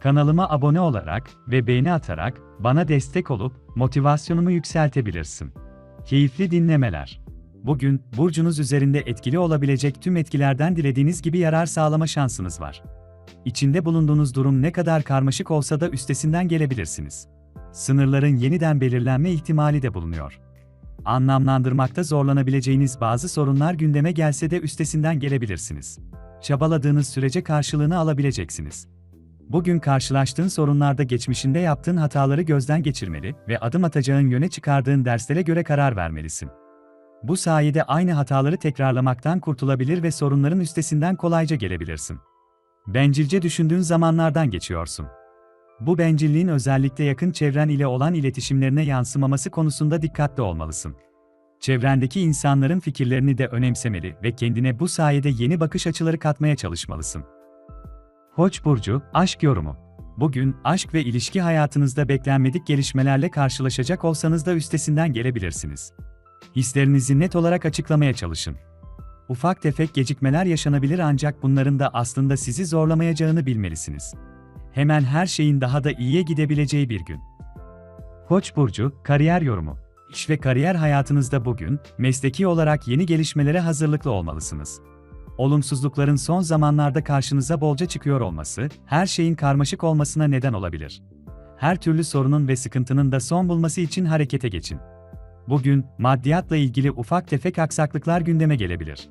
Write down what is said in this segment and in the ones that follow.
Kanalıma abone olarak ve beğeni atarak bana destek olup motivasyonumu yükseltebilirsin. Keyifli dinlemeler. Bugün burcunuz üzerinde etkili olabilecek tüm etkilerden dilediğiniz gibi yarar sağlama şansınız var. İçinde bulunduğunuz durum ne kadar karmaşık olsa da üstesinden gelebilirsiniz. Sınırların yeniden belirlenme ihtimali de bulunuyor. Anlamlandırmakta zorlanabileceğiniz bazı sorunlar gündeme gelse de üstesinden gelebilirsiniz. Çabaladığınız sürece karşılığını alabileceksiniz. Bugün karşılaştığın sorunlarda geçmişinde yaptığın hataları gözden geçirmeli ve adım atacağın yöne çıkardığın derslere göre karar vermelisin. Bu sayede aynı hataları tekrarlamaktan kurtulabilir ve sorunların üstesinden kolayca gelebilirsin. Bencilce düşündüğün zamanlardan geçiyorsun. Bu bencilliğin özellikle yakın çevren ile olan iletişimlerine yansımaması konusunda dikkatli olmalısın. Çevrendeki insanların fikirlerini de önemsemeli ve kendine bu sayede yeni bakış açıları katmaya çalışmalısın. Koç burcu aşk yorumu. Bugün aşk ve ilişki hayatınızda beklenmedik gelişmelerle karşılaşacak olsanız da üstesinden gelebilirsiniz. Hislerinizi net olarak açıklamaya çalışın. Ufak tefek gecikmeler yaşanabilir ancak bunların da aslında sizi zorlamayacağını bilmelisiniz. Hemen her şeyin daha da iyiye gidebileceği bir gün. Koç burcu kariyer yorumu. İş ve kariyer hayatınızda bugün mesleki olarak yeni gelişmelere hazırlıklı olmalısınız. Olumsuzlukların son zamanlarda karşınıza bolca çıkıyor olması, her şeyin karmaşık olmasına neden olabilir. Her türlü sorunun ve sıkıntının da son bulması için harekete geçin. Bugün, maddiyatla ilgili ufak tefek aksaklıklar gündeme gelebilir.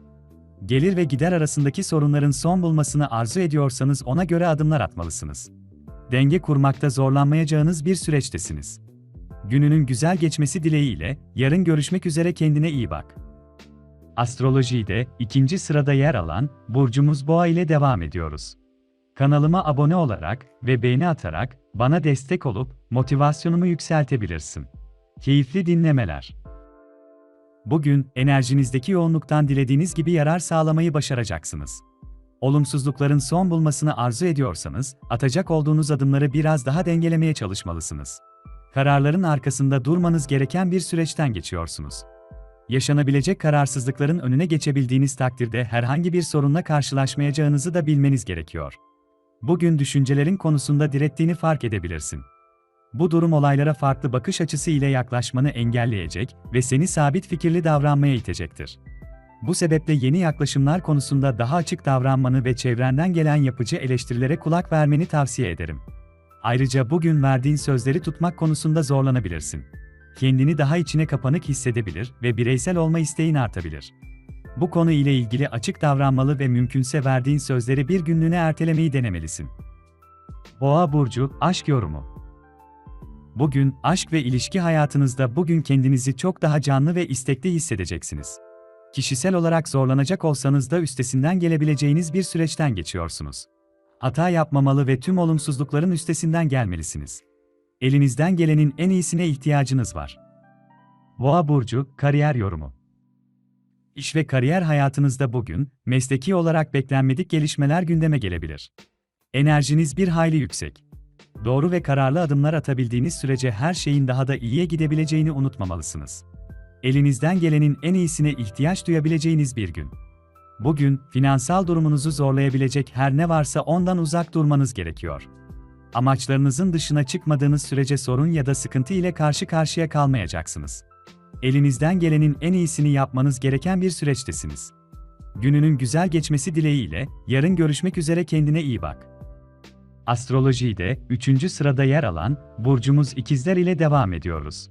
Gelir ve gider arasındaki sorunların son bulmasını arzu ediyorsanız ona göre adımlar atmalısınız. Denge kurmakta zorlanmayacağınız bir süreçtesiniz. Gününün güzel geçmesi dileğiyle, yarın görüşmek üzere kendine iyi bak. Astrolojide ikinci sırada yer alan burcumuz Boğa ile devam ediyoruz. Kanalıma abone olarak ve beğeni atarak bana destek olup motivasyonumu yükseltebilirsin. Keyifli dinlemeler. Bugün enerjinizdeki yoğunluktan dilediğiniz gibi yarar sağlamayı başaracaksınız. Olumsuzlukların son bulmasını arzu ediyorsanız, atacak olduğunuz adımları biraz daha dengelemeye çalışmalısınız. Kararların arkasında durmanız gereken bir süreçten geçiyorsunuz. Yaşanabilecek kararsızlıkların önüne geçebildiğiniz takdirde herhangi bir sorunla karşılaşmayacağınızı da bilmeniz gerekiyor. Bugün düşüncelerin konusunda direttiğini fark edebilirsin. Bu durum olaylara farklı bakış açısı ile yaklaşmanı engelleyecek ve seni sabit fikirli davranmaya itecektir. Bu sebeple yeni yaklaşımlar konusunda daha açık davranmanı ve çevrenden gelen yapıcı eleştirilere kulak vermeni tavsiye ederim. Ayrıca bugün verdiğin sözleri tutmak konusunda zorlanabilirsin. Kendini daha içine kapanık hissedebilir ve bireysel olma isteğin artabilir. Bu konu ile ilgili açık davranmalı ve mümkünse verdiğin sözleri bir günlüğüne ertelemeyi denemelisin. Boğa burcu aşk yorumu Bugün, aşk ve ilişki hayatınızda bugün kendinizi çok daha canlı ve istekli hissedeceksiniz. Kişisel olarak zorlanacak olsanız da üstesinden gelebileceğiniz bir süreçten geçiyorsunuz. Hata yapmamalı ve tüm olumsuzlukların üstesinden gelmelisiniz. Elinizden gelenin en iyisine ihtiyacınız var. Boğa burcu kariyer yorumu. İş ve kariyer hayatınızda bugün mesleki olarak beklenmedik gelişmeler gündeme gelebilir. Enerjiniz bir hayli yüksek. Doğru ve kararlı adımlar atabildiğiniz sürece her şeyin daha da iyiye gidebileceğini unutmamalısınız. Elinizden gelenin en iyisine ihtiyaç duyabileceğiniz bir gün. Bugün, finansal durumunuzu zorlayabilecek her ne varsa ondan uzak durmanız gerekiyor. Amaçlarınızın dışına çıkmadığınız sürece sorun ya da sıkıntı ile karşı karşıya kalmayacaksınız. Elinizden gelenin en iyisini yapmanız gereken bir süreçtesiniz. Gününün güzel geçmesi dileğiyle, yarın görüşmek üzere kendine iyi bak. Astrolojide 3. sırada yer alan burcumuz ikizler ile devam ediyoruz.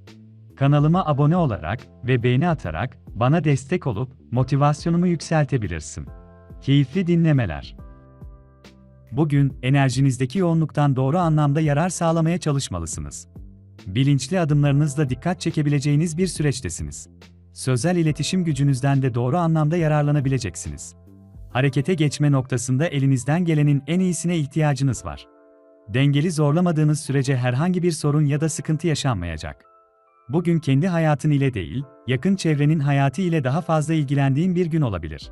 Kanalıma abone olarak ve beğeni atarak bana destek olup motivasyonumu yükseltebilirsin. Keyifli dinlemeler. Bugün enerjinizdeki yoğunluktan doğru anlamda yarar sağlamaya çalışmalısınız. Bilinçli adımlarınızla dikkat çekebileceğiniz bir süreçtesiniz. Sözel iletişim gücünüzden de doğru anlamda yararlanabileceksiniz. Harekete geçme noktasında elinizden gelenin en iyisine ihtiyacınız var. Dengeli zorlamadığınız sürece herhangi bir sorun ya da sıkıntı yaşanmayacak. Bugün kendi hayatın ile değil, yakın çevrenin hayatı ile daha fazla ilgilendiğin bir gün olabilir.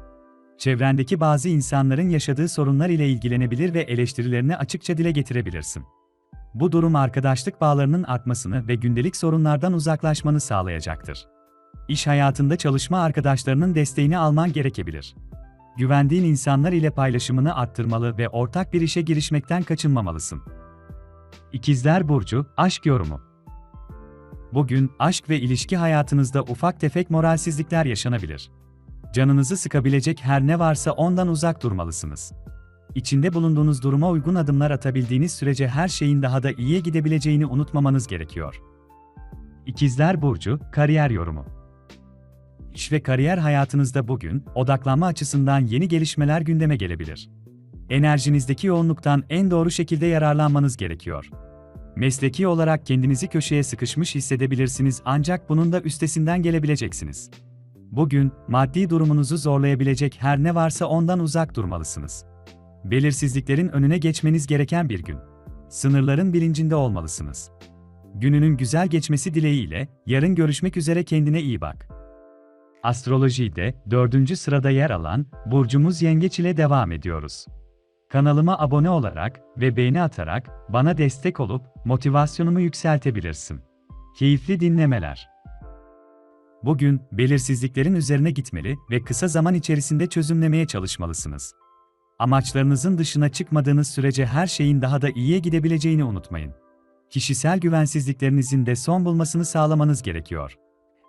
Çevrendeki bazı insanların yaşadığı sorunlar ile ilgilenebilir ve eleştirilerini açıkça dile getirebilirsin. Bu durum arkadaşlık bağlarının artmasını ve gündelik sorunlardan uzaklaşmanı sağlayacaktır. İş hayatında çalışma arkadaşlarının desteğini alman gerekebilir. Güvendiğin insanlar ile paylaşımını arttırmalı ve ortak bir işe girişmekten kaçınmamalısın. İkizler Burcu, Aşk Yorumu Bugün, aşk ve ilişki hayatınızda ufak tefek moralsizlikler yaşanabilir. Canınızı sıkabilecek her ne varsa ondan uzak durmalısınız. İçinde bulunduğunuz duruma uygun adımlar atabildiğiniz sürece her şeyin daha da iyiye gidebileceğini unutmamanız gerekiyor. İkizler Burcu, Kariyer Yorumu İş ve kariyer hayatınızda bugün, odaklanma açısından yeni gelişmeler gündeme gelebilir. Enerjinizdeki yoğunluktan en doğru şekilde yararlanmanız gerekiyor. Mesleki olarak kendinizi köşeye sıkışmış hissedebilirsiniz ancak bunun da üstesinden gelebileceksiniz. Bugün, maddi durumunuzu zorlayabilecek her ne varsa ondan uzak durmalısınız. Belirsizliklerin önüne geçmeniz gereken bir gün. Sınırların bilincinde olmalısınız. Gününün güzel geçmesi dileğiyle, yarın görüşmek üzere kendine iyi bak. Astrolojide dördüncü sırada yer alan burcumuz Yengeç ile devam ediyoruz. Kanalıma abone olarak ve beğeni atarak bana destek olup motivasyonumu yükseltebilirsin. Keyifli dinlemeler. Bugün belirsizliklerin üzerine gitmeli ve kısa zaman içerisinde çözümlemeye çalışmalısınız. Amaçlarınızın dışına çıkmadığınız sürece her şeyin daha da iyiye gidebileceğini unutmayın. Kişisel güvensizliklerinizin de son bulmasını sağlamanız gerekiyor.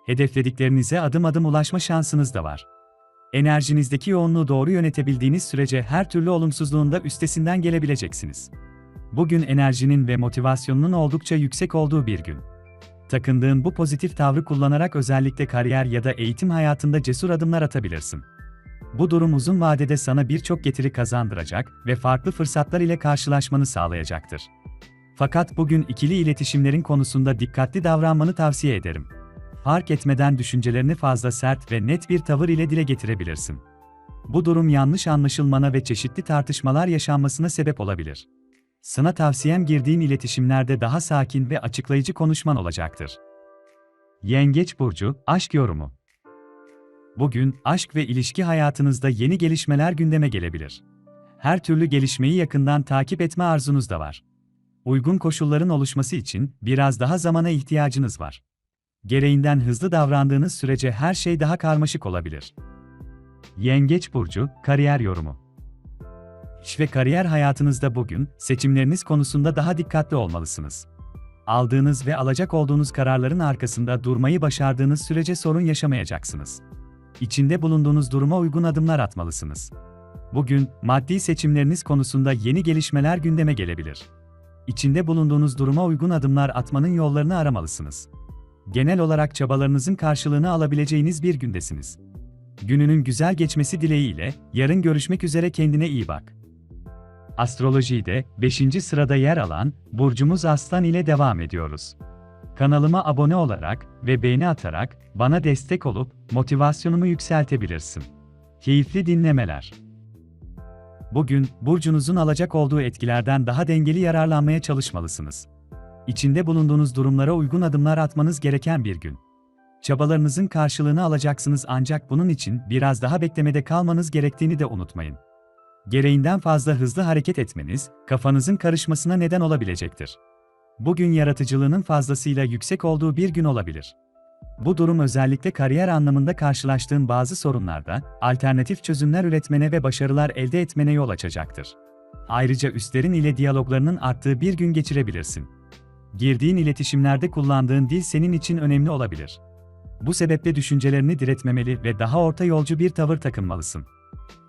Hedeflediklerinize adım adım ulaşma şansınız da var. Enerjinizdeki yoğunluğu doğru yönetebildiğiniz sürece her türlü olumsuzluğun da üstesinden gelebileceksiniz. Bugün enerjinin ve motivasyonunun oldukça yüksek olduğu bir gün. Takındığın bu pozitif tavrı kullanarak özellikle kariyer ya da eğitim hayatında cesur adımlar atabilirsin. Bu durum uzun vadede sana birçok getiri kazandıracak ve farklı fırsatlar ile karşılaşmanı sağlayacaktır. Fakat bugün ikili iletişimlerin konusunda dikkatli davranmanı tavsiye ederim. Fark etmeden düşüncelerini fazla sert ve net bir tavır ile dile getirebilirsin. Bu durum yanlış anlaşılmana ve çeşitli tartışmalar yaşanmasına sebep olabilir. Sana tavsiyem girdiğin iletişimlerde daha sakin ve açıklayıcı konuşman olacaktır. Yengeç burcu aşk yorumu. Bugün aşk ve ilişki hayatınızda yeni gelişmeler gündeme gelebilir. Her türlü gelişmeyi yakından takip etme arzunuz da var. Uygun koşulların oluşması için biraz daha zamana ihtiyacınız var. Gereğinden hızlı davrandığınız sürece her şey daha karmaşık olabilir. Yengeç burcu kariyer yorumu. İş ve kariyer hayatınızda bugün seçimleriniz konusunda daha dikkatli olmalısınız. Aldığınız ve alacak olduğunuz kararların arkasında durmayı başardığınız sürece sorun yaşamayacaksınız. İçinde bulunduğunuz duruma uygun adımlar atmalısınız. Bugün maddi seçimleriniz konusunda yeni gelişmeler gündeme gelebilir. İçinde bulunduğunuz duruma uygun adımlar atmanın yollarını aramalısınız. Genel olarak çabalarınızın karşılığını alabileceğiniz bir gündesiniz. Gününün güzel geçmesi dileğiyle yarın görüşmek üzere kendine iyi bak. Astrolojide 5. sırada yer alan burcumuz Aslan ile devam ediyoruz. Kanalıma abone olarak ve beğeni atarak bana destek olup motivasyonumu yükseltebilirsin. Keyifli dinlemeler. Bugün burcunuzun alacak olduğu etkilerden daha dengeli yararlanmaya çalışmalısınız. İçinde bulunduğunuz durumlara uygun adımlar atmanız gereken bir gün. Çabalarınızın karşılığını alacaksınız ancak bunun için biraz daha beklemede kalmanız gerektiğini de unutmayın. Gereğinden fazla hızlı hareket etmeniz, kafanızın karışmasına neden olabilecektir. Bugün yaratıcılığının fazlasıyla yüksek olduğu bir gün olabilir. Bu durum özellikle kariyer anlamında karşılaştığın bazı sorunlarda alternatif çözümler üretmene ve başarılar elde etmene yol açacaktır. Ayrıca üstlerin ile diyaloglarının arttığı bir gün geçirebilirsin. Girdiğin iletişimlerde kullandığın dil senin için önemli olabilir. Bu sebeple düşüncelerini diretmemeli ve daha orta yolcu bir tavır takınmalısın.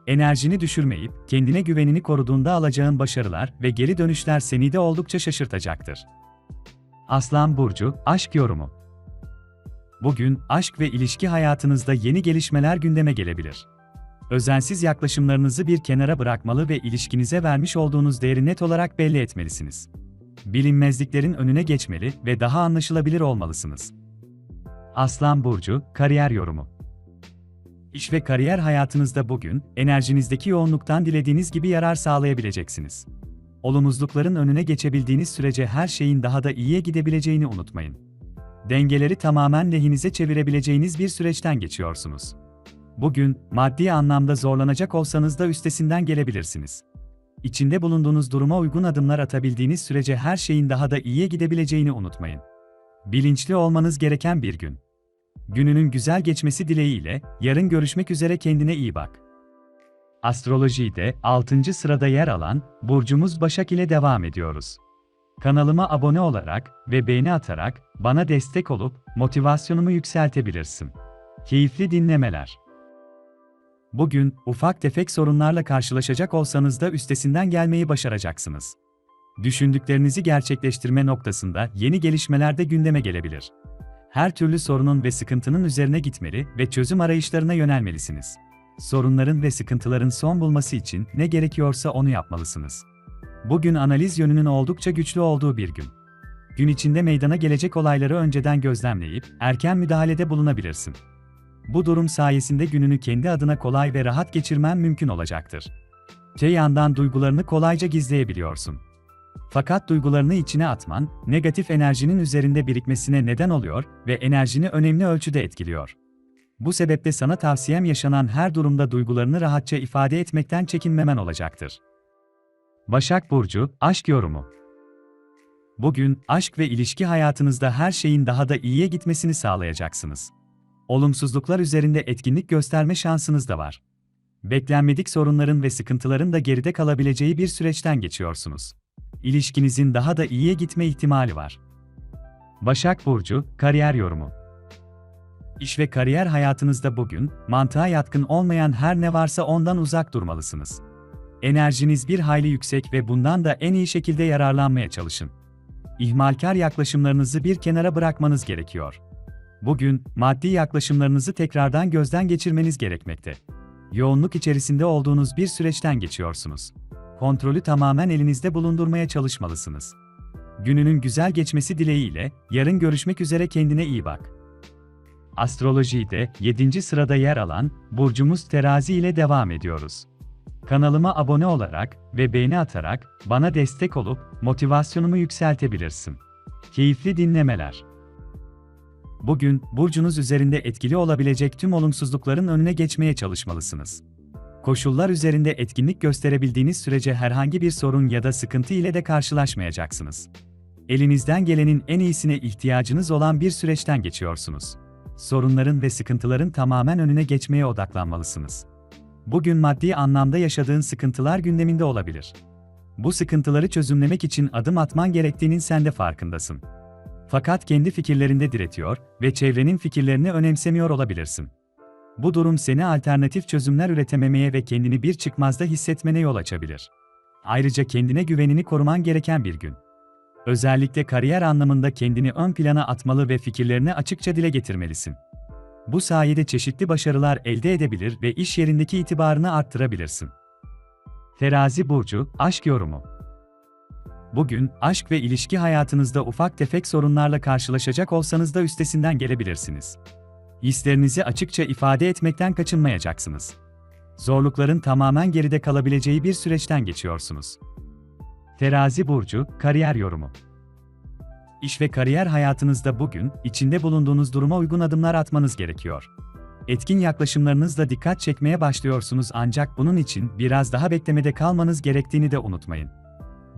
Enerjini düşürmeyip, kendine güvenini koruduğunda alacağın başarılar ve geri dönüşler seni de oldukça şaşırtacaktır. Aslan Burcu, Aşk Yorumu Bugün, aşk ve ilişki hayatınızda yeni gelişmeler gündeme gelebilir. Özensiz yaklaşımlarınızı bir kenara bırakmalı ve ilişkinize vermiş olduğunuz değeri net olarak belli etmelisiniz. Bilinmezliklerin önüne geçmeli ve daha anlaşılabilir olmalısınız. Aslan Burcu, Kariyer Yorumu İş ve kariyer hayatınızda bugün, enerjinizdeki yoğunluktan dilediğiniz gibi yarar sağlayabileceksiniz. Olumsuzlukların önüne geçebildiğiniz sürece her şeyin daha da iyiye gidebileceğini unutmayın. Dengeleri tamamen lehinize çevirebileceğiniz bir süreçten geçiyorsunuz. Bugün, maddi anlamda zorlanacak olsanız da üstesinden gelebilirsiniz. İçinde bulunduğunuz duruma uygun adımlar atabildiğiniz sürece her şeyin daha da iyiye gidebileceğini unutmayın. Bilinçli olmanız gereken bir gün. Gününün güzel geçmesi dileğiyle, yarın görüşmek üzere kendine iyi bak. Astrolojide 6. sırada yer alan burcumuz Başak ile devam ediyoruz. Kanalıma abone olarak ve beğeni atarak bana destek olup motivasyonumu yükseltebilirsin. Keyifli dinlemeler. Bugün ufak tefek sorunlarla karşılaşacak olsanız da üstesinden gelmeyi başaracaksınız. Düşündüklerinizi gerçekleştirme noktasında yeni gelişmeler de gündeme gelebilir. Her türlü sorunun ve sıkıntının üzerine gitmeli ve çözüm arayışlarına yönelmelisiniz. Sorunların ve sıkıntıların son bulması için ne gerekiyorsa onu yapmalısınız. Bugün analiz yönünün oldukça güçlü olduğu bir gün. Gün içinde meydana gelecek olayları önceden gözlemleyip erken müdahalede bulunabilirsin. Bu durum sayesinde gününü kendi adına kolay ve rahat geçirmen mümkün olacaktır. Te yandan duygularını kolayca gizleyebiliyorsun. Fakat duygularını içine atman, negatif enerjinin üzerinde birikmesine neden oluyor ve enerjini önemli ölçüde etkiliyor. Bu sebeple sana tavsiyem yaşanan her durumda duygularını rahatça ifade etmekten çekinmemen olacaktır. Başak Burcu, Aşk Yorumu Bugün, aşk ve ilişki hayatınızda her şeyin daha da iyiye gitmesini sağlayacaksınız. Olumsuzluklar üzerinde etkinlik gösterme şansınız da var. Beklenmedik sorunların ve sıkıntıların da geride kalabileceği bir süreçten geçiyorsunuz. İlişkinizin daha da iyiye gitme ihtimali var. Başak Burcu, Kariyer Yorumu İş ve kariyer hayatınızda bugün, mantığa yatkın olmayan her ne varsa ondan uzak durmalısınız. Enerjiniz bir hayli yüksek ve bundan da en iyi şekilde yararlanmaya çalışın. İhmalkar yaklaşımlarınızı bir kenara bırakmanız gerekiyor. Bugün, maddi yaklaşımlarınızı tekrardan gözden geçirmeniz gerekmekte. Yoğunluk içerisinde olduğunuz bir süreçten geçiyorsunuz. Kontrolü tamamen elinizde bulundurmaya çalışmalısınız. Gününün güzel geçmesi dileğiyle, yarın görüşmek üzere kendine iyi bak. Astrolojide 7. sırada yer alan burcumuz Terazi ile devam ediyoruz. Kanalıma abone olarak ve beğeni atarak bana destek olup motivasyonumu yükseltebilirsin. Keyifli dinlemeler. Bugün burcunuz üzerinde etkili olabilecek tüm olumsuzlukların önüne geçmeye çalışmalısınız. Koşullar üzerinde etkinlik gösterebildiğiniz sürece herhangi bir sorun ya da sıkıntı ile de karşılaşmayacaksınız. Elinizden gelenin en iyisine ihtiyacınız olan bir süreçten geçiyorsunuz. Sorunların ve sıkıntıların tamamen önüne geçmeye odaklanmalısınız. Bugün maddi anlamda yaşadığın sıkıntılar gündeminde olabilir. Bu sıkıntıları çözümlemek için adım atman gerektiğinin sen de farkındasın. Fakat kendi fikirlerinde diretiyor ve çevrenin fikirlerini önemsemiyor olabilirsin. Bu durum seni alternatif çözümler üretememeye ve kendini bir çıkmazda hissetmene yol açabilir. Ayrıca kendine güvenini koruman gereken bir gün. Özellikle kariyer anlamında kendini ön plana atmalı ve fikirlerini açıkça dile getirmelisin. Bu sayede çeşitli başarılar elde edebilir ve iş yerindeki itibarını arttırabilirsin. Terazi burcu aşk yorumu. Bugün aşk ve ilişki hayatınızda ufak tefek sorunlarla karşılaşacak olsanız da üstesinden gelebilirsiniz. Hislerinizi açıkça ifade etmekten kaçınmayacaksınız. Zorlukların tamamen geride kalabileceği bir süreçten geçiyorsunuz. Terazi burcu kariyer yorumu. İş ve kariyer hayatınızda bugün içinde bulunduğunuz duruma uygun adımlar atmanız gerekiyor. Etkin yaklaşımlarınızla dikkat çekmeye başlıyorsunuz ancak bunun için biraz daha beklemede kalmanız gerektiğini de unutmayın.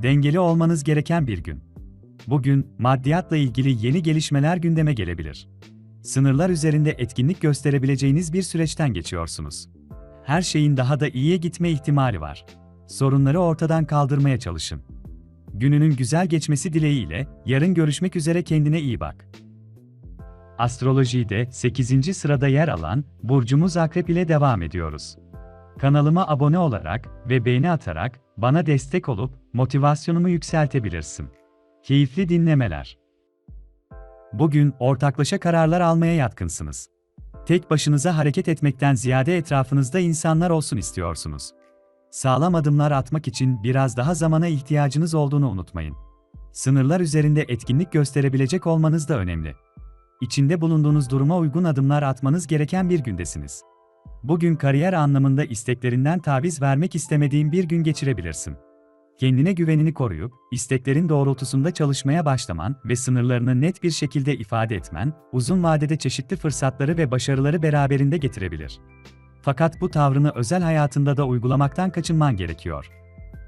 Dengeli olmanız gereken bir gün. Bugün maddiyatla ilgili yeni gelişmeler gündeme gelebilir. Sınırlar üzerinde etkinlik gösterebileceğiniz bir süreçten geçiyorsunuz. Her şeyin daha da iyiye gitme ihtimali var. Sorunları ortadan kaldırmaya çalışın. Gününün güzel geçmesi dileğiyle yarın görüşmek üzere kendine iyi bak. Astrolojide 8. sırada yer alan burcumuz Akrep ile devam ediyoruz. Kanalıma abone olarak ve beğeni atarak bana destek olup motivasyonumu yükseltebilirsin. Keyifli dinlemeler. Bugün ortaklaşa kararlar almaya yatkınsınız. Tek başınıza hareket etmekten ziyade etrafınızda insanlar olsun istiyorsunuz. Sağlam adımlar atmak için biraz daha zamana ihtiyacınız olduğunu unutmayın. Sınırlar üzerinde etkinlik gösterebilecek olmanız da önemli. İçinde bulunduğunuz duruma uygun adımlar atmanız gereken bir gündesiniz. Bugün kariyer anlamında isteklerinden taviz vermek istemediğin bir gün geçirebilirsin. Kendine güvenini koruyup, isteklerin doğrultusunda çalışmaya başlaman ve sınırlarını net bir şekilde ifade etmen, uzun vadede çeşitli fırsatları ve başarıları beraberinde getirebilir. Fakat bu tavrını özel hayatında da uygulamaktan kaçınman gerekiyor.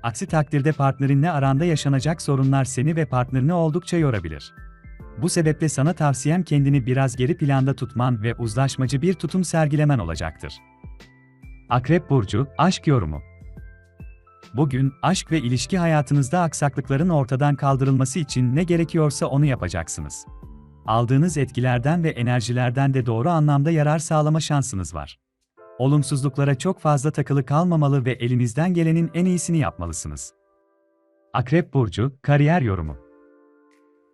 Aksi takdirde partnerinle aranda yaşanacak sorunlar seni ve partnerini oldukça yorabilir. Bu sebeple sana tavsiyem kendini biraz geri planda tutman ve uzlaşmacı bir tutum sergilemen olacaktır. Akrep Burcu, Aşk Yorumu Bugün, aşk ve ilişki hayatınızda aksaklıkların ortadan kaldırılması için ne gerekiyorsa onu yapacaksınız. Aldığınız etkilerden ve enerjilerden de doğru anlamda yarar sağlama şansınız var. Olumsuzluklara çok fazla takılı kalmamalı ve elinizden gelenin en iyisini yapmalısınız. Akrep Burcu, Kariyer Yorumu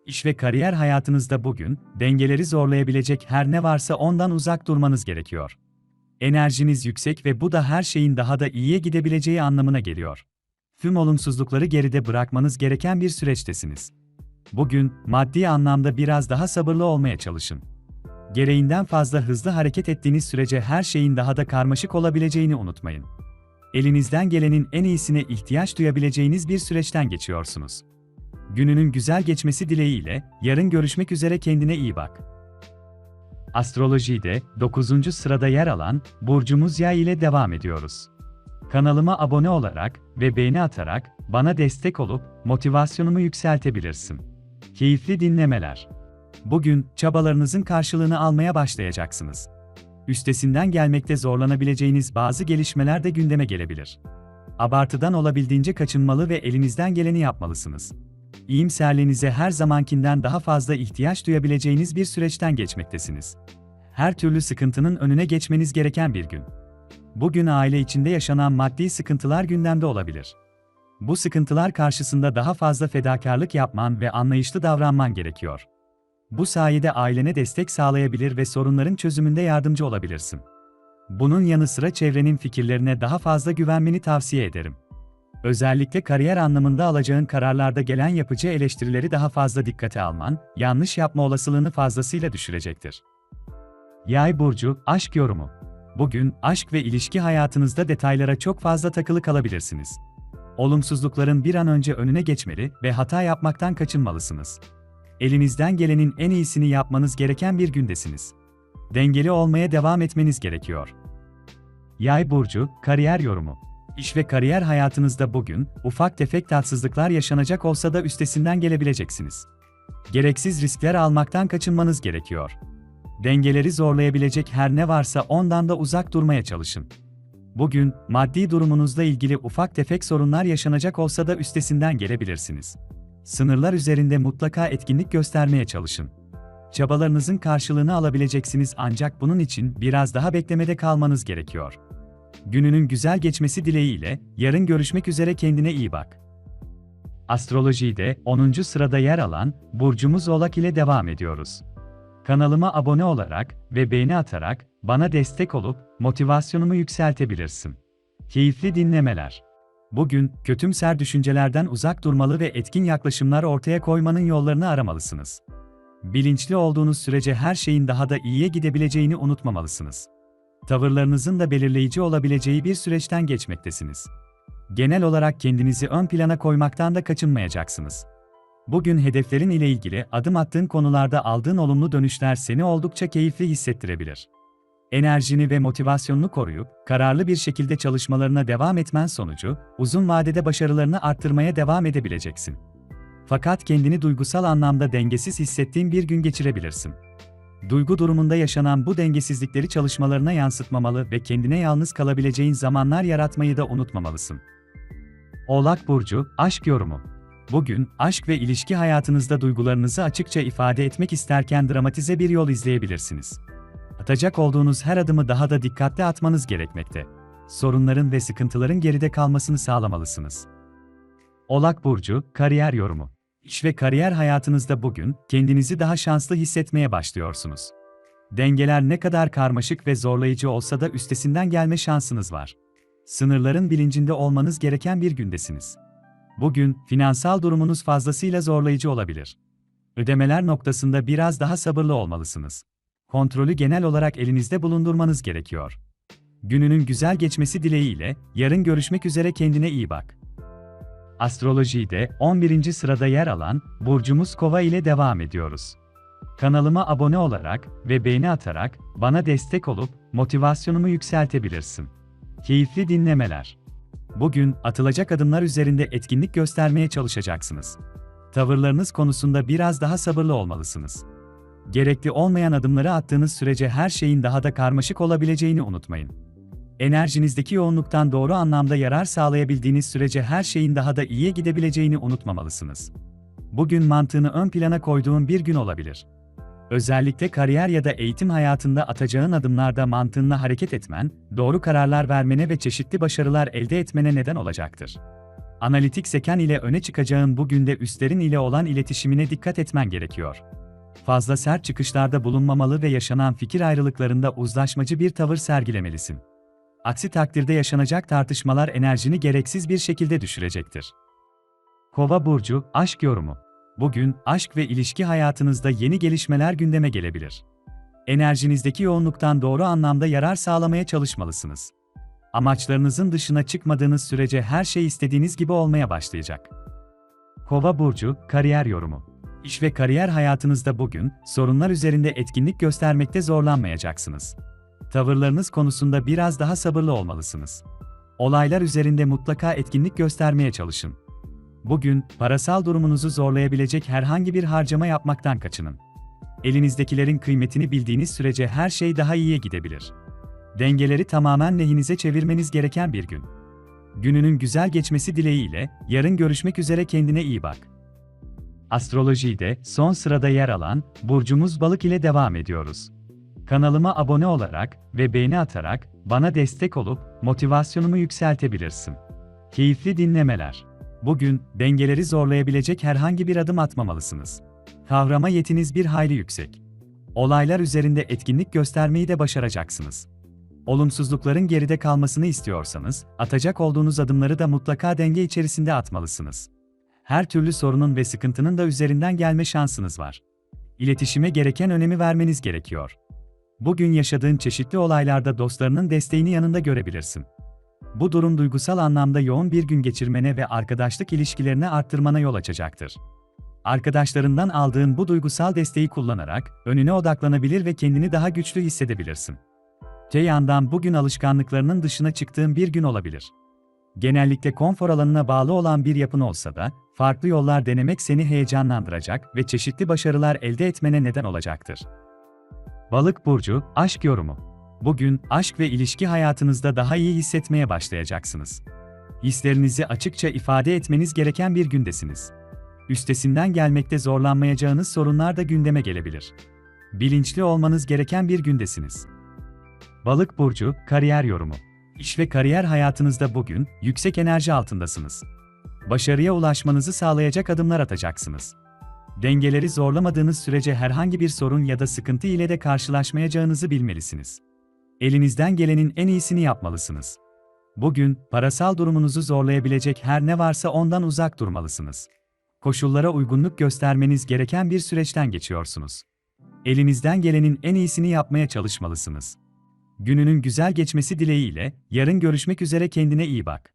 İş ve kariyer hayatınızda bugün, dengeleri zorlayabilecek her ne varsa ondan uzak durmanız gerekiyor. Enerjiniz yüksek ve bu da her şeyin daha da iyiye gidebileceği anlamına geliyor. Tüm olumsuzlukları geride bırakmanız gereken bir süreçtesiniz. Bugün, maddi anlamda biraz daha sabırlı olmaya çalışın. Gereğinden fazla hızlı hareket ettiğiniz sürece her şeyin daha da karmaşık olabileceğini unutmayın. Elinizden gelenin en iyisine ihtiyaç duyabileceğiniz bir süreçten geçiyorsunuz. Gününün güzel geçmesi dileğiyle, yarın görüşmek üzere kendine iyi bak. Astrolojide 9. sırada yer alan burcumuz Yay ile devam ediyoruz. Kanalıma abone olarak ve beğeni atarak bana destek olup motivasyonumu yükseltebilirsin. Keyifli dinlemeler. Bugün çabalarınızın karşılığını almaya başlayacaksınız. Üstesinden gelmekte zorlanabileceğiniz bazı gelişmeler de gündeme gelebilir. Abartıdan olabildiğince kaçınmalı ve elinizden geleni yapmalısınız. İyimserliğinize her zamankinden daha fazla ihtiyaç duyabileceğiniz bir süreçten geçmektesiniz. Her türlü sıkıntının önüne geçmeniz gereken bir gün. Bugün aile içinde yaşanan maddi sıkıntılar gündemde olabilir. Bu sıkıntılar karşısında daha fazla fedakarlık yapman ve anlayışlı davranman gerekiyor. Bu sayede ailene destek sağlayabilir ve sorunların çözümünde yardımcı olabilirsin. Bunun yanı sıra çevrenin fikirlerine daha fazla güvenmeni tavsiye ederim. Özellikle kariyer anlamında alacağın kararlarda gelen yapıcı eleştirileri daha fazla dikkate alman, yanlış yapma olasılığını fazlasıyla düşürecektir. Yay burcu, aşk yorumu. Bugün aşk ve ilişki hayatınızda detaylara çok fazla takılı kalabilirsiniz. Olumsuzlukların bir an önce önüne geçmeli ve hata yapmaktan kaçınmalısınız. Elinizden gelenin en iyisini yapmanız gereken bir gündesiniz. Dengeli olmaya devam etmeniz gerekiyor. Yay burcu, kariyer yorumu. İş ve kariyer hayatınızda bugün ufak tefek tatsızlıklar yaşanacak olsa da üstesinden gelebileceksiniz. Gereksiz riskler almaktan kaçınmanız gerekiyor. Dengeleri zorlayabilecek her ne varsa ondan da uzak durmaya çalışın. Bugün maddi durumunuzla ilgili ufak tefek sorunlar yaşanacak olsa da üstesinden gelebilirsiniz. Sınırlar üzerinde mutlaka etkinlik göstermeye çalışın. Çabalarınızın karşılığını alabileceksiniz ancak bunun için biraz daha beklemede kalmanız gerekiyor. Gününün güzel geçmesi dileğiyle, yarın görüşmek üzere kendine iyi bak. Astrolojide 10. sırada yer alan burcumuz Oğlak ile devam ediyoruz. Kanalıma abone olarak ve beğeni atarak bana destek olup motivasyonumu yükseltebilirsin. Keyifli dinlemeler. Bugün kötümser düşüncelerden uzak durmalı ve etkin yaklaşımlar ortaya koymanın yollarını aramalısınız. Bilinçli olduğunuz sürece her şeyin daha da iyiye gidebileceğini unutmamalısınız tavırlarınızın da belirleyici olabileceği bir süreçten geçmektesiniz. Genel olarak kendinizi ön plana koymaktan da kaçınmayacaksınız. Bugün hedeflerin ile ilgili adım attığın konularda aldığın olumlu dönüşler seni oldukça keyifli hissettirebilir. Enerjini ve motivasyonunu koruyup, kararlı bir şekilde çalışmalarına devam etmen sonucu, uzun vadede başarılarını arttırmaya devam edebileceksin. Fakat kendini duygusal anlamda dengesiz hissettiğin bir gün geçirebilirsin duygu durumunda yaşanan bu dengesizlikleri çalışmalarına yansıtmamalı ve kendine yalnız kalabileceğin zamanlar yaratmayı da unutmamalısın. Oğlak Burcu, Aşk Yorumu Bugün, aşk ve ilişki hayatınızda duygularınızı açıkça ifade etmek isterken dramatize bir yol izleyebilirsiniz. Atacak olduğunuz her adımı daha da dikkatli atmanız gerekmekte. Sorunların ve sıkıntıların geride kalmasını sağlamalısınız. Oğlak Burcu, Kariyer Yorumu İş ve kariyer hayatınızda bugün kendinizi daha şanslı hissetmeye başlıyorsunuz. Dengeler ne kadar karmaşık ve zorlayıcı olsa da üstesinden gelme şansınız var. Sınırların bilincinde olmanız gereken bir gündesiniz. Bugün finansal durumunuz fazlasıyla zorlayıcı olabilir. Ödemeler noktasında biraz daha sabırlı olmalısınız. Kontrolü genel olarak elinizde bulundurmanız gerekiyor. Gününün güzel geçmesi dileğiyle yarın görüşmek üzere kendine iyi bak. Astrolojide 11. sırada yer alan burcumuz Kova ile devam ediyoruz. Kanalıma abone olarak ve beğeni atarak bana destek olup motivasyonumu yükseltebilirsin. Keyifli dinlemeler. Bugün atılacak adımlar üzerinde etkinlik göstermeye çalışacaksınız. Tavırlarınız konusunda biraz daha sabırlı olmalısınız. Gerekli olmayan adımları attığınız sürece her şeyin daha da karmaşık olabileceğini unutmayın. Enerjinizdeki yoğunluktan doğru anlamda yarar sağlayabildiğiniz sürece her şeyin daha da iyiye gidebileceğini unutmamalısınız. Bugün mantığını ön plana koyduğun bir gün olabilir. Özellikle kariyer ya da eğitim hayatında atacağın adımlarda mantığınla hareket etmen, doğru kararlar vermene ve çeşitli başarılar elde etmene neden olacaktır. Analitik zeken ile öne çıkacağın bu günde üstlerin ile olan iletişimine dikkat etmen gerekiyor. Fazla sert çıkışlarda bulunmamalı ve yaşanan fikir ayrılıklarında uzlaşmacı bir tavır sergilemelisin. Aksi takdirde yaşanacak tartışmalar enerjini gereksiz bir şekilde düşürecektir. Kova burcu aşk yorumu. Bugün aşk ve ilişki hayatınızda yeni gelişmeler gündeme gelebilir. Enerjinizdeki yoğunluktan doğru anlamda yarar sağlamaya çalışmalısınız. Amaçlarınızın dışına çıkmadığınız sürece her şey istediğiniz gibi olmaya başlayacak. Kova burcu kariyer yorumu. İş ve kariyer hayatınızda bugün sorunlar üzerinde etkinlik göstermekte zorlanmayacaksınız. Tavırlarınız konusunda biraz daha sabırlı olmalısınız. Olaylar üzerinde mutlaka etkinlik göstermeye çalışın. Bugün parasal durumunuzu zorlayabilecek herhangi bir harcama yapmaktan kaçının. Elinizdekilerin kıymetini bildiğiniz sürece her şey daha iyiye gidebilir. Dengeleri tamamen lehinize çevirmeniz gereken bir gün. Gününün güzel geçmesi dileğiyle yarın görüşmek üzere kendine iyi bak. Astrolojide son sırada yer alan burcumuz Balık ile devam ediyoruz. Kanalıma abone olarak ve beğeni atarak bana destek olup motivasyonumu yükseltebilirsin. Keyifli dinlemeler. Bugün dengeleri zorlayabilecek herhangi bir adım atmamalısınız. Kavrama yetiniz bir hayli yüksek. Olaylar üzerinde etkinlik göstermeyi de başaracaksınız. Olumsuzlukların geride kalmasını istiyorsanız, atacak olduğunuz adımları da mutlaka denge içerisinde atmalısınız. Her türlü sorunun ve sıkıntının da üzerinden gelme şansınız var. İletişime gereken önemi vermeniz gerekiyor. Bugün yaşadığın çeşitli olaylarda dostlarının desteğini yanında görebilirsin. Bu durum duygusal anlamda yoğun bir gün geçirmene ve arkadaşlık ilişkilerini arttırmana yol açacaktır. Arkadaşlarından aldığın bu duygusal desteği kullanarak önüne odaklanabilir ve kendini daha güçlü hissedebilirsin. Te yandan bugün alışkanlıklarının dışına çıktığın bir gün olabilir. Genellikle konfor alanına bağlı olan bir yapın olsa da, farklı yollar denemek seni heyecanlandıracak ve çeşitli başarılar elde etmene neden olacaktır. Balık burcu aşk yorumu. Bugün aşk ve ilişki hayatınızda daha iyi hissetmeye başlayacaksınız. Hislerinizi açıkça ifade etmeniz gereken bir gündesiniz. Üstesinden gelmekte zorlanmayacağınız sorunlar da gündeme gelebilir. Bilinçli olmanız gereken bir gündesiniz. Balık burcu kariyer yorumu. İş ve kariyer hayatınızda bugün yüksek enerji altındasınız. Başarıya ulaşmanızı sağlayacak adımlar atacaksınız. Dengeleri zorlamadığınız sürece herhangi bir sorun ya da sıkıntı ile de karşılaşmayacağınızı bilmelisiniz. Elinizden gelenin en iyisini yapmalısınız. Bugün parasal durumunuzu zorlayabilecek her ne varsa ondan uzak durmalısınız. Koşullara uygunluk göstermeniz gereken bir süreçten geçiyorsunuz. Elinizden gelenin en iyisini yapmaya çalışmalısınız. Gününün güzel geçmesi dileğiyle yarın görüşmek üzere kendine iyi bak.